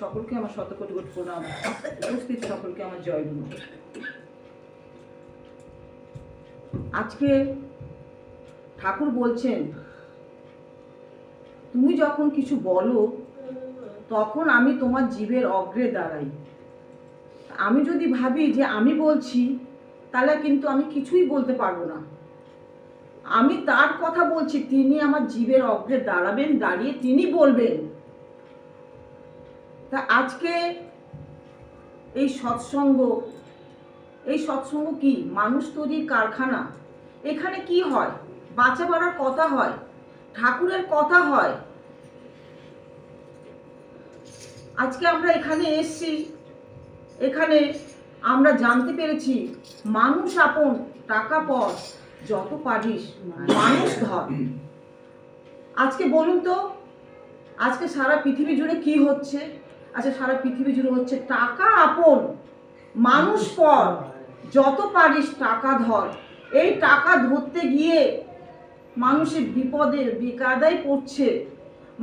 সকলকে আমার শত কোটি প্রণাম। উপস্থিত সকলকে আমার জয় গুরু আজকে ঠাকুর বলছেন, তুমি যখন কিছু বলো, তখন আমি তোমার জীবের অগ্রে দাঁড়াই। আমি যদি ভাবি যে আমি বলছি, তাহলে কিন্তু আমি কিছুই বলতে পারব না। আমি তার কথা বলছি, তিনি আমার জীবের অগ্রে দাঁড়াবেন, দাঁড়িয়ে তিনি বলবেন। তা আজকে এই সৎসঙ্গ এই সৎসঙ্গ কি? মানুষ তৈরির কারখানা। এখানে কি হয়? বাঁচা বাড়ার কথা হয়, ঠাকুরের কথা হয়। আজকে আমরা এখানে এসছি, এখানে আমরা জানতে পেরেছি, মানুষ আপন, টাকা পর যত পারিস, মানুষ ধর। আজকে বলুন তো, আজকে সারা পৃথিবী জুড়ে কি হচ্ছে? আচ্ছা সারা পৃথিবী জুড়ে হচ্ছে টাকা আপন, মানুষ পর, যত পারিস টাকা ধর। এই টাকা ধরতে গিয়ে মানুষের বিপদে বেকায়দায় পড়ছে।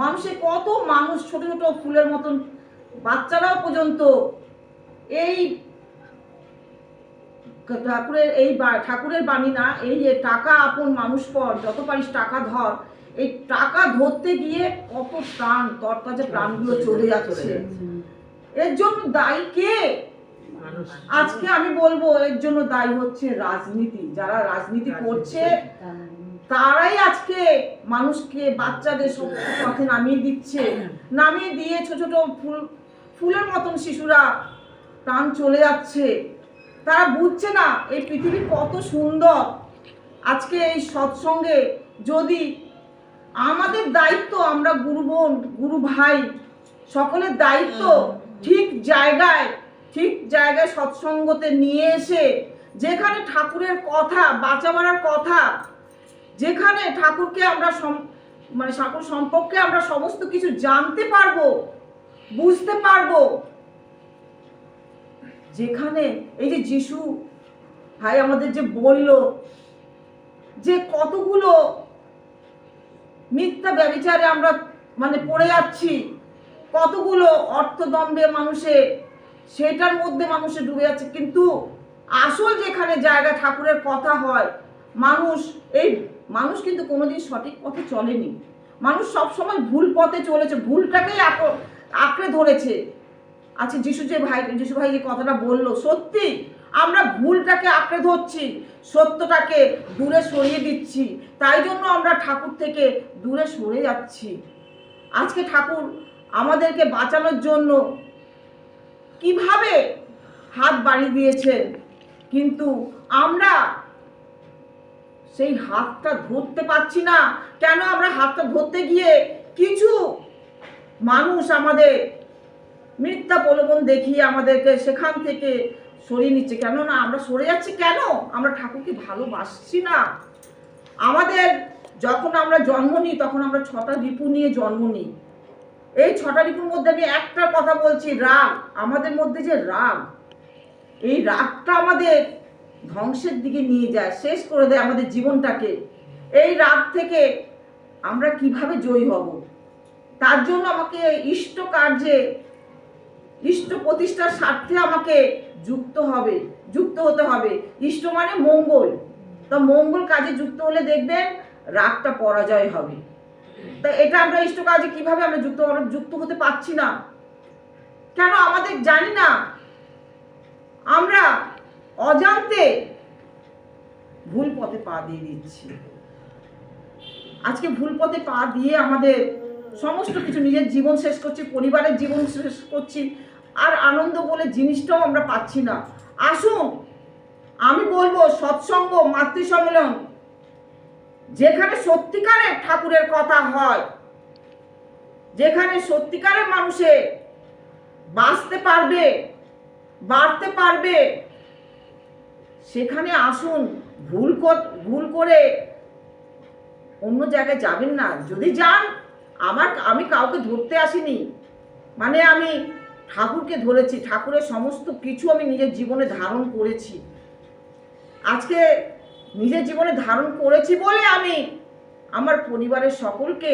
মানুষে কত মানুষ ছোট ছোট ফুলের মতন, বাচ্চারাও পর্যন্ত এই ঠাকুরের এই ঠাকুরের বাণী না, এই যে টাকা আপন মানুষ পর, যত পারিস টাকা ধর। এই টাকা ধরতে গিয়ে কত প্রাণ তরতাজা প্রাণগুলো চলে যাচ্ছে। এর জন্য দায়ী কে? আজকে আমি বলব এর জন্য দায়ী হচ্ছে রাজনীতি। যারা রাজনীতি করছে তারাই আজকে মানুষকে বাচ্চাদের পথে নামিয়ে দিচ্ছে। নামিয়ে দিয়ে ছোট ছোট ফুল ফুলের মতন শিশুরা প্রাণ চলে যাচ্ছে। তারা বুঝছে না এই পৃথিবী কত সুন্দর। আজকে এই সৎসঙ্গে যদি আমাদের দায়িত্ব আমরা গুরু বোন গুরু ভাই সকলের দায়িত্ব ঠিক জায়গায় ঠিক জায়গায় সৎসঙ্গতে নিয়ে এসে যেখানে ঠাকুরের কথা বাঁচা মারার কথা যেখানে ঠাকুরকে আমরা মানে ঠাকুর সম্পর্কে আমরা সমস্ত কিছু জানতে পারব বুঝতে পারব। যেখানে এই যে যিশু ভাই আমাদের যে বলল যে কতগুলো মিথ্যা ব্যবিচারে আমরা মানে পড়ে যাচ্ছি। কতগুলো অর্থদম্ভে মানুষে সেটার মধ্যে মানুষে ডুবে যাচ্ছে। কিন্তু আসল যেখানে জায়গা ঠাকুরের কথা হয়, মানুষ এই মানুষ কিন্তু কোনোদিন সঠিক পথে চলেনি। মানুষ সবসময় ভুল পথে চলেছে, ভুলটাকেই আঁকড়ে ধরেছে। আচ্ছা যিশু যে ভাই, যিশু ভাই যে কথাটা বলল, সত্যি আমরা ভুলটাকে আঁকড়ে ধরছি, সত্যটাকে দূরে সরিয়ে দিচ্ছি, তাই জন্য আমরা ঠাকুর থেকে দূরে সরে যাচ্ছি। আজকে ঠাকুর আমাদেরকে বাঁচানোর জন্য কীভাবে হাত বাড়িয়ে দিয়েছেন, কিন্তু আমরা সেই হাতটা ধরতে পারছি না। কেন আমরা হাতটা ধরতে গিয়ে কিছু মানুষ আমাদের মিথ্যা প্রলোভন দেখিয়ে আমাদেরকে সেখান থেকে সরিয়ে নিচ্ছে কেন? না, আমরা সরে যাচ্ছি কেন? আমরা ঠাকুরকে ভালোবাসছি না। আমাদের যখন আমরা জন্ম নিই, তখন আমরা ছটা রিপু নিয়ে জন্ম নিই। এই ছটা রিপুর মধ্যে আমি একটা কথা বলছি, রাগ। আমাদের মধ্যে যে রাগ, এই রাগটা আমাদের ধ্বংসের দিকে নিয়ে যায়, শেষ করে দেয় আমাদের জীবনটাকে। এই রাগ থেকে আমরা কীভাবে জয়ী হব? তার জন্য আমাকে ইষ্ট কার্যে ইষ্ট প্রতিষ্ঠার স্বার্থে আমাকে যুক্ত হবে, যুক্ত হতে হবে। ইষ্ট মানে মঙ্গল। তা মঙ্গল কাজে যুক্ত হলে দেখবেন রাগটা পরাজয় হবে। তা এটা আমরা ইষ্ট কাজে কীভাবে আমরা যুক্ত আমরা যুক্ত হতে পারছি না। কেন? আমাদের জানি না। আমরা অজান্তে ভুল পথে পা দিয়ে দিচ্ছি। আজকে ভুল পথে পা দিয়ে আমাদের সমস্ত কিছু, নিজের জীবন শেষ করছি, পরিবারের জীবন শেষ করছি, আর আনন্দ বলে জিনিসটাও আমরা পাচ্ছি না। আসুন, আমি বলব, সৎসঙ্গ মাতৃ সম্মেলন যেখানে সত্যিকারের ঠাকুরের কথা হয়, যেখানে সত্যিকারের মানুষে বাঁচতে পারবে, বাড়তে পারবে, সেখানে আসুন, ভুল ভুল করে অন্য জায়গায় যাবেন না। যদি যান আমার আমি কাউকে ধরতে আসিনি। মানে আমি ঠাকুরকে ধরেছি, ঠাকুরের সমস্ত কিছু আমি নিজের জীবনে ধারণ করেছি। আজকে নিজের জীবনে ধারণ করেছি বলে আমি আমার পরিবারের সকলকে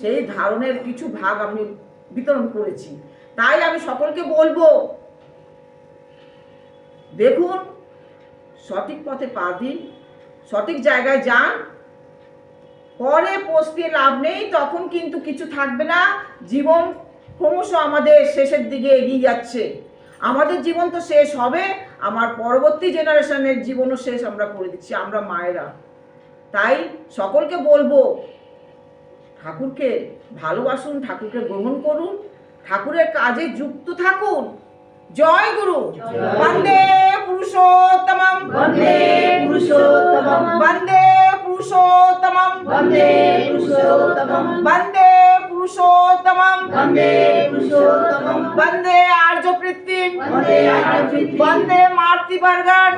সেই ধারণের কিছু ভাগ আমি বিতরণ করেছি। তাই আমি সকলকে বলব, দেখুন, সঠিক পথে পা দিন, সঠিক জায়গায় যান পরে পস্তিয়ে লাভ নেই তখন কিন্তু কিছু থাকবে না। জীবন ক্রমশ আমাদের শেষের দিকে এগিয়ে যাচ্ছে। আমাদের জীবন তো শেষ হবে আমার পরবর্তী জেনারেশনের জীবনও শেষ আমরা করে দিচ্ছি আমরা মায়েরা। তাই সকলকে বলব ঠাকুরকে ভালোবাসুন ঠাকুরকে গ্রহণ করুন ঠাকুরের কাজে যুক্ত থাকুন। জয় গুরু। বন্দে পুরুষোত্তমম। বন্দে পুরুষোত্তমম। বন্দে পুরুষোত্তমম। বন্দে বন্দে আর্য পৃথিবী বন্দে বন্দে মাতৃবর্গণ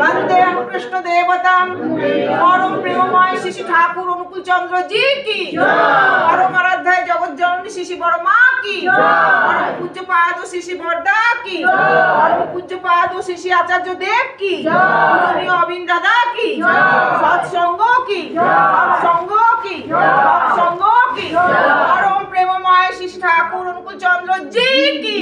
বন্দে অনুকৃষ্ণ দেবতাম পরম প্রেমময় শিশু ঠাকুর অনুকূল চন্দ্র জি কি। পরম আরাধ্যায় জগৎ জননী শিশি বড় মা কি? জয়। পূজ্য পাদ শিশি বর্দা কি পূজ্য পাদ শিশি আচার্য দেব কি। পূজনীয় অবিন দাদা কি সৎসঙ্গ কি। সৎসঙ্গ কি। সৎসঙ্গ কি। পরম প্রেমময় শিশু ঠাকুর অনুকূল চন্দ্র জি কি